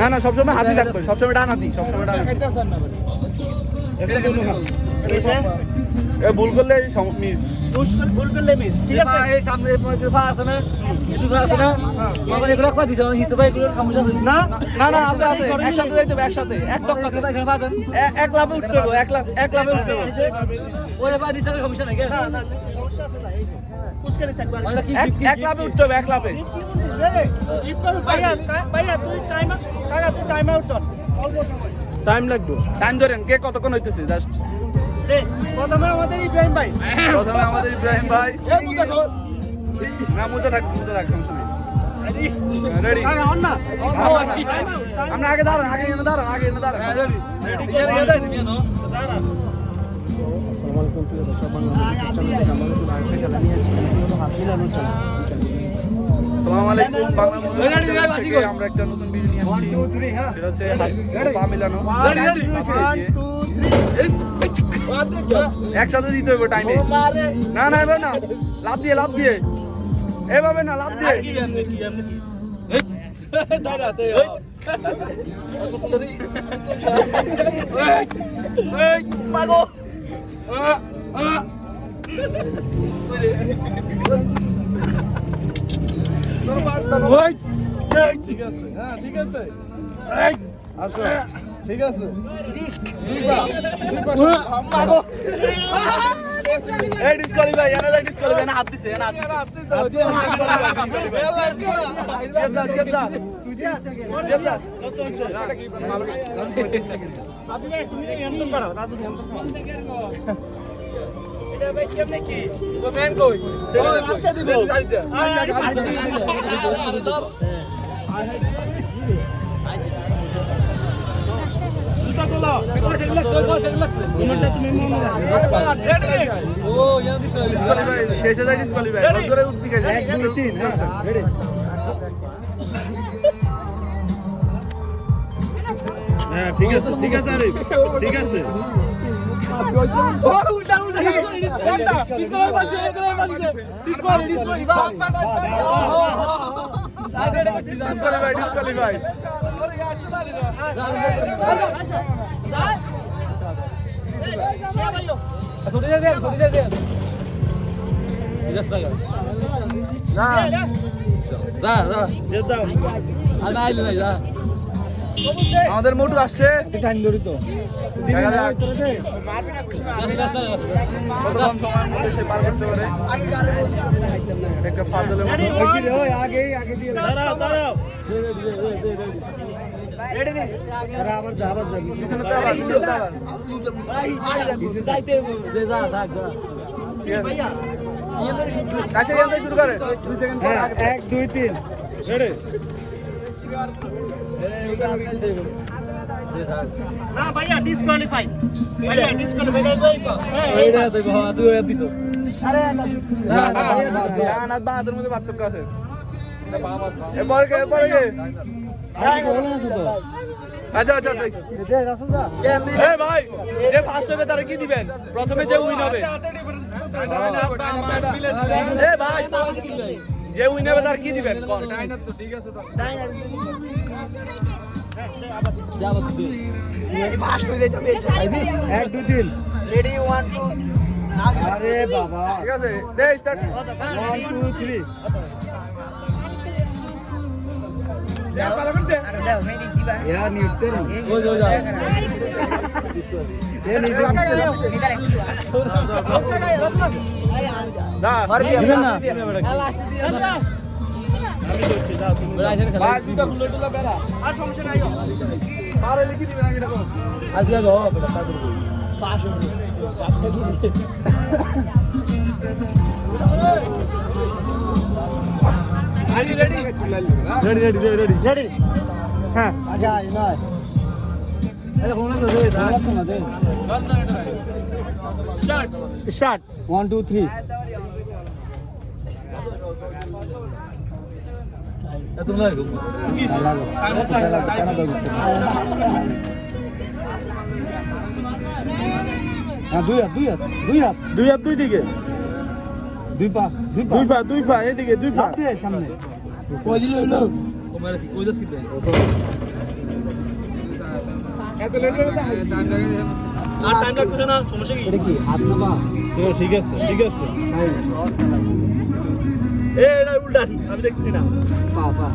না না সবসময় হাতি থাকবে সবসময় ডান হাতি সবসময় ডান হাতি। এ ভুল করলে মিস ভুল করলে মিস ঠিক আছে? এই সামনে দুফা আছে না? দুফা আছে না? আমার এগুলো কয় দিছে আমার হিসেবে এগুলো খামুজা না না না আছে আছে। একসাথে যাইতে হবে একসাথে। এক টক্কা এখানে এখানে পাবেন এক লাভে উঠতে হবে এক লাভ এক লাভে উঠতে হবে। ওই পা দিছে সমস্যা নাই না না সমস্যা আছে না এই যে। পুচকারে থাকবে আর ওটা কি এক- এক লাভে উঠতে হবে এক লাভে ভাইয়া ভাইয়া তুই টাইম কাকা তুই টাইম আউট কর অল্প সময়। টাইম লাগবে। টাইম ধরেন কে কতক্ষণ হইতেছে? জাস্ট প্রথমে আমাদের ইব্রাহিম ভাই। প্রথমে আমাদের ইব্রাহিম ভাই। না মুজা থাক মুজা থাক সমস্যা নেই। আমরা আগে দাঁড়ান আগে এনে দাঁড়ান আগে এনে দাঁড়ান। আসসালামু আলাইকুম বাংলা মুভি Ready, ready, বাসি থেকে আমরা একটা নতুন ভিডিও নিয়ে আসছি। সেটা হচ্ছে পা মিলানো। Ready, ready. একসাথে দিতে হবে টাইমে না না এবার না। লাভ দিয়ে লাভ দিয়ে। এভাবে না লাভ দিয়ে। ঠিক আছে হ্যাঁ ঠিক আছে। আসো ঠিক আছে। দুই হ্যাঁ ঠিক আছে ঠিক আছে আরে ঠিক আছে। ডিসকোয়ালিফাই ডিসকোয়ালিফাই আমাদের মোটু আসছে। দেখা যাক। কত কম সময়ের মধ্যে সে পার করতে পারে। একটা ফাজলের শুরু করে। দুই সেকেন্ড থেকে। এক দুই তিন। না ভাইয়া ডিসকোয়ালিফাই ভাইয়া ডিসকোয়ালিফাই ডান হাত বাঁ হাতের মধ্যে পার্থক্য আছে কে কে আচ্ছা আচ্ছা। এ ভাই যে ফার্স্ট হবে তারা কি দিবেন প্রথমে যে উইন হবে এ ভাই যে উইন হবে তার কি দিবেন? কোন এক দুই তিন। আরে বাবা। ঠিক আছে দে start one two three yeah Newton এ নিজে না দিবেন না ভাই দুইটা খুলে টুলা বেড়া আর সমস্যা নাই পারে লিখি দিবেন আগে দেখো ready ready ready ready ready হ্যাঁ আগে আই না start start one two three কি হ্যাঁ দুই হাত দুই হাত দুই হাত। দুই হাত দুই দিকে। দুই পা দুই পা। দুই পা দুই পা এদিকে দুই পা। সামনে। কই দিল হইল তোমার কি কই দিছিল আর টাইম লাগতেছে না সমস্যা কি কি হাত না পা ঠিক আছে ঠিক আছে এ এটা উল্টান আমি দেখছি না পা পা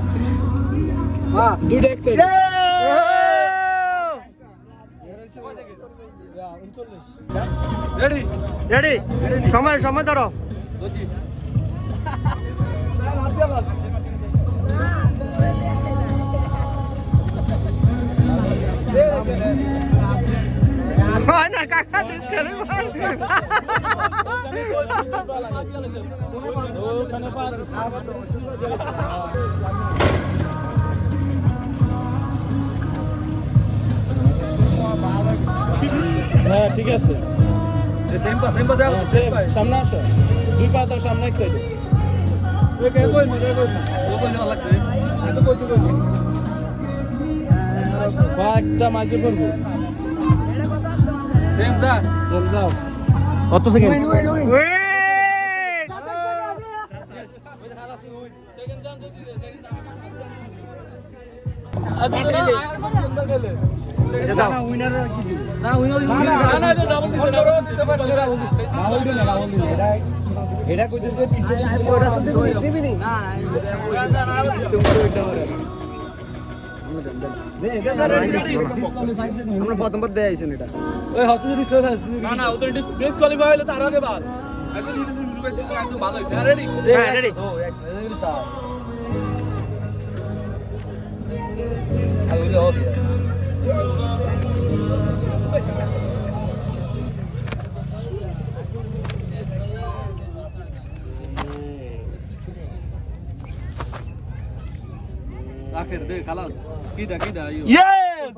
পা দুইটা এক সাইড রেডি রেডি সময় সময় ধরো হয় না কাকা হ্যাঁ ঠিক আছে। সেম পা সেম পা দাও হ্যাঁ. সামনে আসো। দুই পা দাও সামনে এক সাইডে একটা মাঝে পড়ব। কত সেকেন্ড এটা কইতেছে পিছে না আমরা প্রথমবার দেয় আইছেন এটা। ওই হাতে যদি না না ওদের ডিসকোয়ালিফাই হলো তার আগে বাদ। এখন যদি শুরু করতেছে এত ভালো হইছে রেডি হ্যাঁ, রেডি। ও এক ready sir. I will hope terakhir deh kalau kita kita yuk. Yes!